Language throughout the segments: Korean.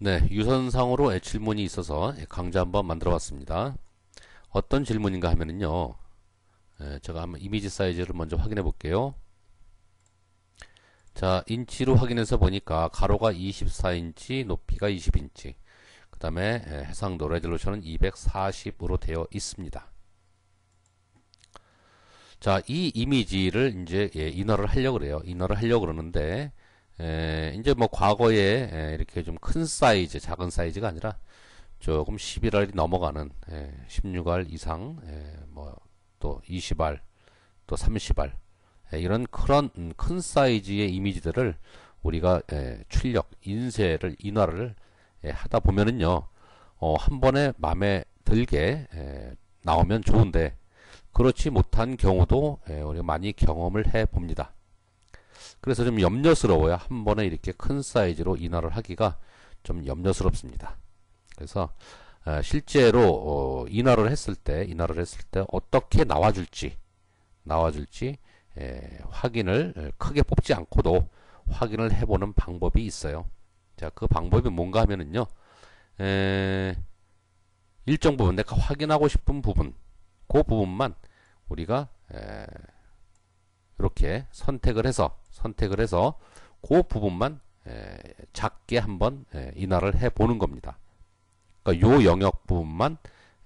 네, 유선상으로 예, 질문이 있어서 예, 강좌 한번 만들어 봤습니다. 어떤 질문인가 하면은요, 예, 제가 한번 이미지 사이즈를 먼저 확인해 볼게요. 자, 인치로 확인해서 보니까 가로가 24인치, 높이가 20인치, 그 다음에 예, 해상도 레졸루션은 240으로 되어 있습니다. 자, 이 이미지를 이제 예, 인화를 하려고 그래요. 인화를 하려고 그러는데, 에, 이제 뭐 과거에 에, 이렇게 좀 큰 사이즈, 작은 사이즈가 아니라 조금 11알이 넘어가는 에, 16알 이상, 뭐 또 20알, 또 30알 에, 이런 그런 음, 큰 사이즈의 이미지들을 우리가 에, 출력, 인쇄를 인화를 에, 하다 보면은요, 어, 한 번에 마음에 들게 에, 나오면 좋은데 그렇지 못한 경우도 에, 우리가 많이 경험을 해 봅니다. 그래서 좀 염려스러워요. 한 번에 이렇게 큰 사이즈로 인화를 하기가 좀 염려스럽습니다. 그래서 어, 실제로 어, 인화를 했을 때 인화를 했을 때 어떻게 나와줄지 나와줄지 에, 확인을 크게 뽑지 않고도 확인을 해보는 방법이 있어요. 자, 그 방법이 뭔가 하면은요, 에, 일정 부분 내가 확인하고 싶은 부분, 그 부분만 우리가 에, 이렇게 선택을 해서 선택을 해서 그 부분만 에, 작게 한번 에, 인화를 해 보는 겁니다. 그러니까 요 영역 부분만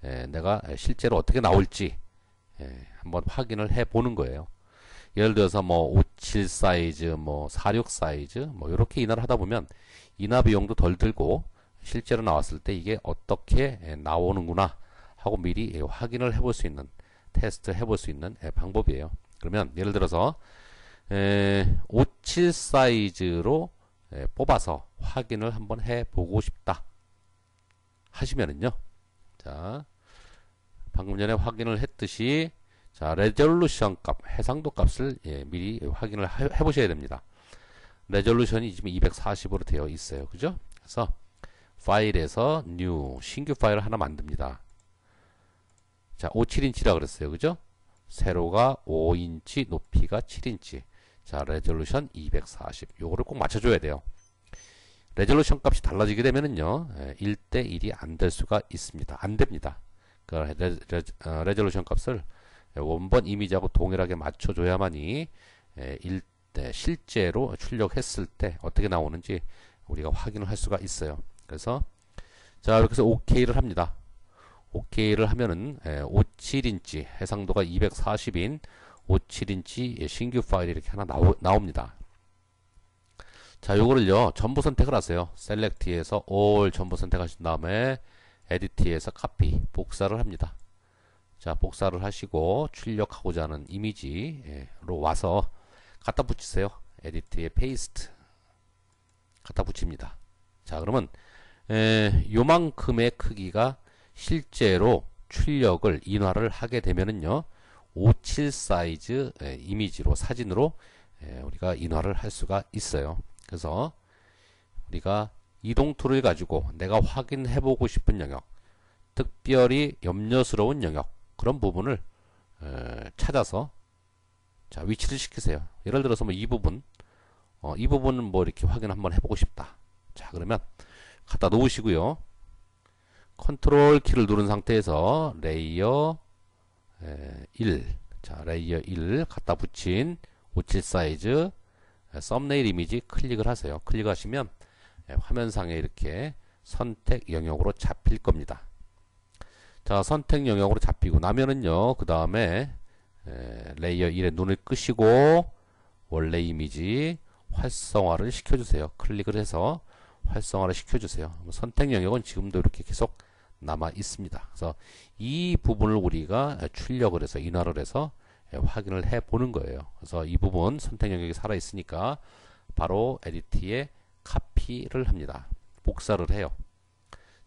에, 내가 실제로 어떻게 나올지 에, 한번 확인을 해 보는 거예요. 예를 들어서 뭐 57 사이즈, 뭐 46 사이즈, 뭐 이렇게 인화를 하다 보면 인화 비용도 덜 들고 실제로 나왔을 때 이게 어떻게 나오는구나 하고 미리 확인을 해볼 수 있는 테스트 해볼 수 있는 방법이에요. 그러면 예를 들어서 에, 57 사이즈로 에, 뽑아서 확인을 한번 해보고 싶다 하시면은요. 자 방금 전에 확인을 했듯이 자 레졸루션 값 해상도 값을 예, 미리 확인을 해, 해보셔야 됩니다. 레졸루션이 지금 240으로 되어 있어요. 그죠? 그래서 파일에서 new 신규 파일을 하나 만듭니다. 자 57인치라 그랬어요. 그죠 세로가 5인치 높이가 7인치 자, 레졸루션 240. 요거를 꼭 맞춰줘야 돼요. 레졸루션 값이 달라지게 되면은요, 1대 1이 안 될 수가 있습니다. 안 됩니다. 그 레, 레, 어, 레졸루션 값을 원본 이미지하고 동일하게 맞춰줘야만이 1대 실제로 출력했을 때 어떻게 나오는지 우리가 확인을 할 수가 있어요. 그래서 자 이렇게 해서 OK를 합니다. OK를 하면은 57인치 해상도가 240인 57인치 신규 파일이 이렇게 하나 나오, 나옵니다. 자, 요거를요, 전부 선택을 하세요. 셀렉트에서 all 전부 선택하신 다음에 에디트에서 카피, 복사를 합니다. 자, 복사를 하시고 출력하고자 하는 이미지로 와서 갖다 붙이세요. 에디트에 페이스트 갖다 붙입니다. 자, 그러면 에, 요만큼의 크기가 실제로 출력을 인화를 하게 되면은요. 57 사이즈 이미지로 사진으로 우리가 인화를 할 수가 있어요. 그래서 우리가 이동 툴을 가지고 내가 확인해 보고 싶은 영역, 특별히 염려스러운 영역 그런 부분을 찾아서 자 위치를 시키세요. 예를 들어서 뭐 이 부분, 어, 이 부분은 뭐 이렇게 확인 한번 해보고 싶다. 자 그러면 갖다 놓으시고요. 컨트롤 키를 누른 상태에서 레이어 1. 자, 레이어 1 갖다 붙인 57 사이즈 썸네일 이미지 클릭을 하세요. 클릭하시면 화면상에 이렇게 선택 영역으로 잡힐 겁니다. 자, 선택 영역으로 잡히고 나면은요, 그 다음에 레이어 1에 눈을 끄시고 원래 이미지 활성화를 시켜주세요. 클릭을 해서 활성화를 시켜주세요. 선택 영역은 지금도 이렇게 계속 남아 있습니다. 그래서 이 부분을 우리가 출력을 해서 인화를 해서 확인을 해 보는 거예요. 그래서 이 부분 선택 영역이 살아 있으니까 바로 에디트에 카피를 합니다. 복사를 해요.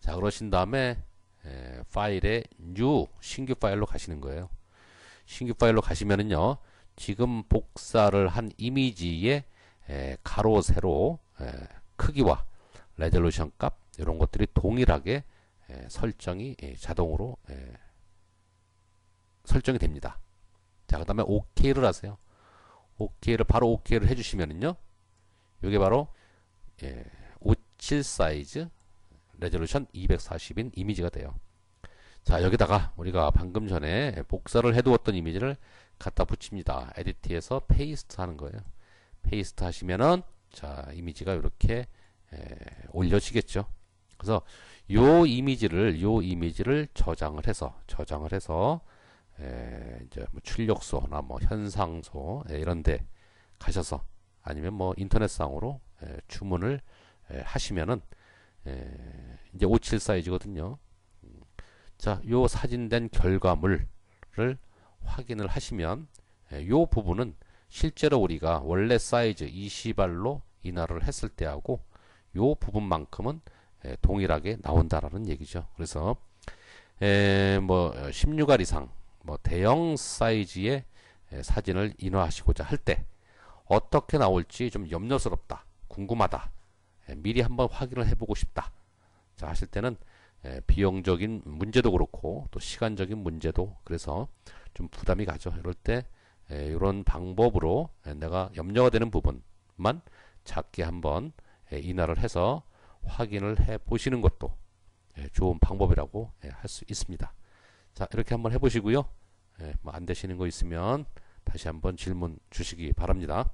자 그러신 다음에 에, 파일에 new 신규 파일로 가시는 거예요. 신규 파일로 가시면은요 지금 복사를 한 이미지의 에, 가로 세로 에, 크기와 레졸루션 값 이런 것들이 동일하게 에, 설정이 에, 자동으로 에, 설정이 됩니다. 자, 그 다음에 OK를 하세요. OK를 바로 OK를 해주시면은요, 이게 바로 57 사이즈 레졸루션 240인 이미지가 돼요. 자 여기다가 우리가 방금 전에 복사를 해두었던 이미지를 갖다 붙입니다. 에디트에서 페이스트 하는 거예요. 페이스트 하시면은 자 이미지가 이렇게 에, 올려지겠죠. 그래서 요 이미지를 요 이미지를 저장을 해서 저장을 해서 에, 이제 뭐 출력소나 뭐 현상소 에, 이런데 가셔서 아니면 뭐 인터넷상으로 에, 주문을 에, 하시면은 에, 이제 57 사이즈거든요. 음, 자, 요 사진된 결과물을 확인을 하시면 에, 요 부분은 실제로 우리가 원래 사이즈 20알로 인하를 했을 때하고 요 부분만큼은 에, 동일하게 나온다라는 얘기죠. 그래서 에, 뭐 16알 이상 뭐 대형 사이즈의 에, 사진을 인화하시고자 할 때 어떻게 나올지 좀 염려스럽다, 궁금하다, 에, 미리 한번 확인을 해보고 싶다. 자 하실 때는 에, 비용적인 문제도 그렇고 또 시간적인 문제도 그래서 좀 부담이 가죠. 이럴 때 에, 이런 방법으로 에, 내가 염려가 되는 부분만 작게 한번 에, 인하를 해서 확인을 해 보시는 것도 예, 좋은 방법이라고 예, 할수 있습니다. 자, 이렇게 한번 해보시고요. 예, 뭐안 되시는 거 있으면 다시 한번 질문 주시기 바랍니다.